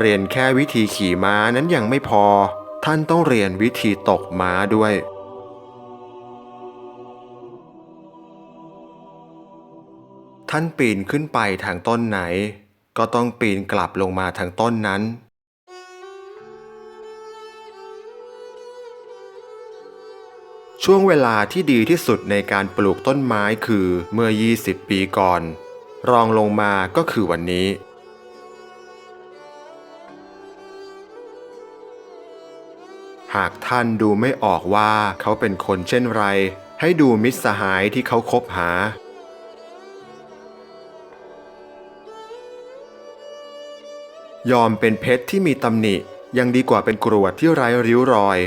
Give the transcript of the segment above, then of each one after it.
เรียนแค่วิธีขี่ม้านั้นยังไม่พอ ท่านต้องเรียนวิธีตกม้าด้วย ท่านปีนขึ้นไปทางต้นไหน ก็ต้องปีนกลับลงมาทางต้นนั้นช่วงเวลาที่ดีที่สุดในการปลูกต้นไม้คือเมื่อ 20 ปีก่อน รองลงมาก็คือวันนี้ หากท่านดูไม่ออกว่าเขาเป็นคนเช่นไร ให้ดูมิตรสหายที่เขาคบหา ยอมเป็นเพชรที่มีตำหนิ ยังดีกว่าเป็นกรวดที่ไร้ริ้วรอย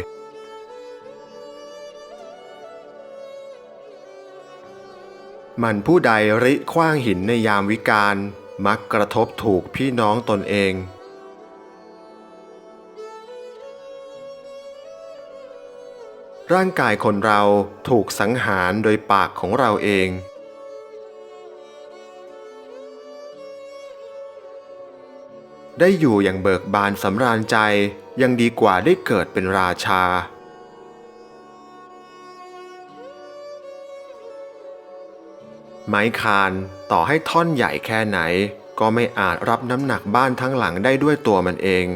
มันผู้ใดริคว้างหินในยามวิกาลมักกระทบถูกพี่น้องตนเอง ร่างกายคนเราถูกสังหารโดยปากของเราเอง ได้อยู่อย่างเบิกบานสำราญใจยังดีกว่าได้เกิดเป็นราชา ไม้คานต่อให้ท่อนใหญ่แค่ไหน ก็ไม่อาจรับน้ำหนักบ้านทั้งหลังได้ด้วยตัวมันเอง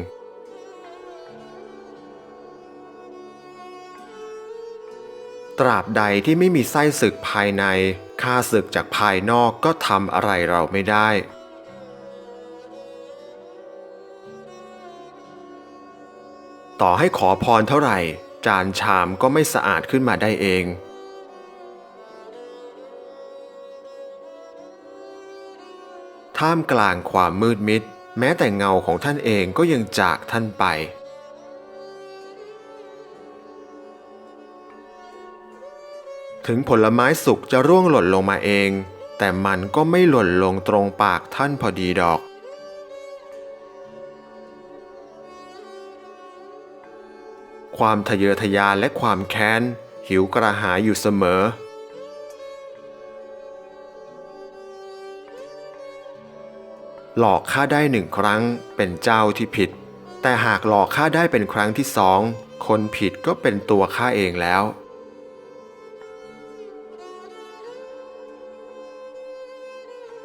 ตราบใดที่ไม่มีไส้ศึกภายในข้าศึกจากภายนอกก็ทำอะไรเราไม่ได้ ต่อให้ขอพรเท่าไหร่ จานชามก็ไม่สะอาดขึ้นมาได้เอง ท่ามกลางความมืดมิด แม้แต่เงาของท่านเองก็ยังจากท่านไป ถึงผลไม้สุกจะร่วงหล่นลงมาเอง แต่มันก็ไม่หล่นลงตรงปากท่านพอดีดอก ความทะเยอทะยานและความแค้น หิวกระหายอยู่เสมอ หลอกข้าได้หนึ่งครั้งเป็นเจ้าที่ผิด แต่หากหลอกข้าได้เป็นครั้งที่สอง คนผิดก็เป็นตัวข้าเองแล้ว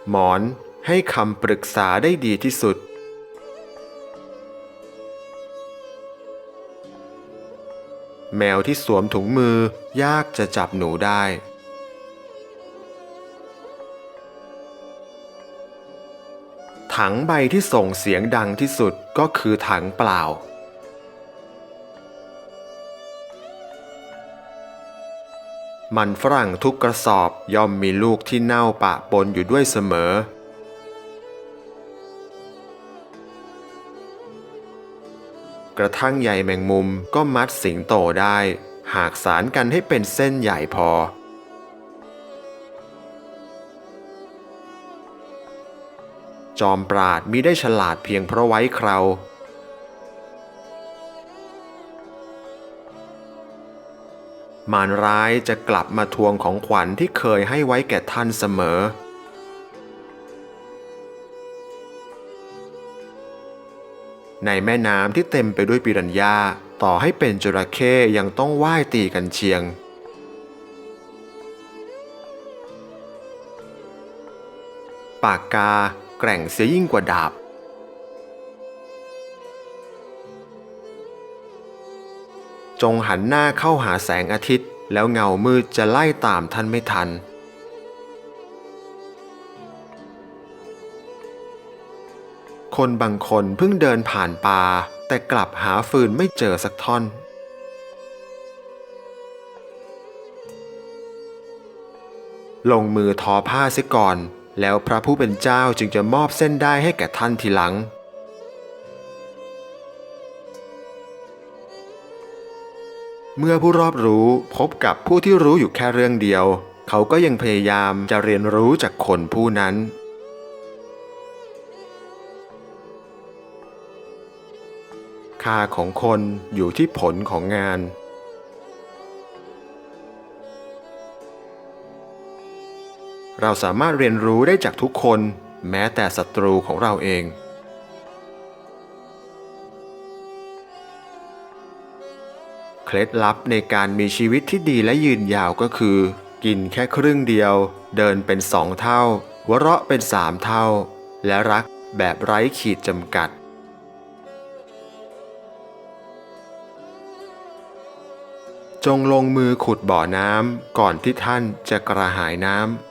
หมอนให้คำปรึกษาได้ดีที่สุด แมวที่สวมถุงมือยากจะจับหนูได้ ถังใบที่ส่งเสียงดังที่สุดก็คือถังเปล่า มันฝรั่งทุกกระสอบย่อมมีลูกที่เน่าปะปนอยู่ด้วยเสมอ กระทั่งใยแมงมุมก็มัดสิงโตได้ หากสารกันให้เป็นเส้นใหญ่พอ จอมปราดมิได้ฉลาดเพียงเพราะไว้เครา มารร้ายจะกลับมาทวงของขวัญที่เคยให้ไว้แก่ท่านเสมอ ในแม่น้ำที่เต็มไปด้วยปิรันยาต่อให้เป็นจระเข้ยังต้องว่ายตีกันเชียง ปากกาแกร่งเสียยิ่งกว่าดาบ จงหันหน้าเข้าหาแสงอาทิตย์ แล้วเงามืดจะไล่ตามท่านไม่ทัน คนบางคนเพิ่งเดินผ่านป่า แต่กลับหาฟืนไม่เจอสักท่อน ลงมือทอผ้าเสียก่อน แล้วพระผู้เป็นเจ้าจึงจะมอบเส้นได้ให้แก่ท่านทีหลัง เมื่อผู้รอบรู้พบกับผู้ที่รู้อยู่แค่เรื่องเดียว เขาก็ยังพยายามจะเรียนรู้จากคนผู้นั้น ค่าของคนอยู่ที่ผลของงาน เราสามารถเรียนรู้ได้จากทุกคน แม้แต่ศัตรูของเราเอง เคล็ดลับในการมีชีวิตที่ดีและยืนยาวก็คือ กินแค่ครึ่งเดียว เดินเป็นสองเท่า วเราะเป็นสามเท่า และรักแบบไร้ขีดจำกัด จงลงมือขุดบ่อน้ำก่อนที่ท่านจะกระหายน้ำ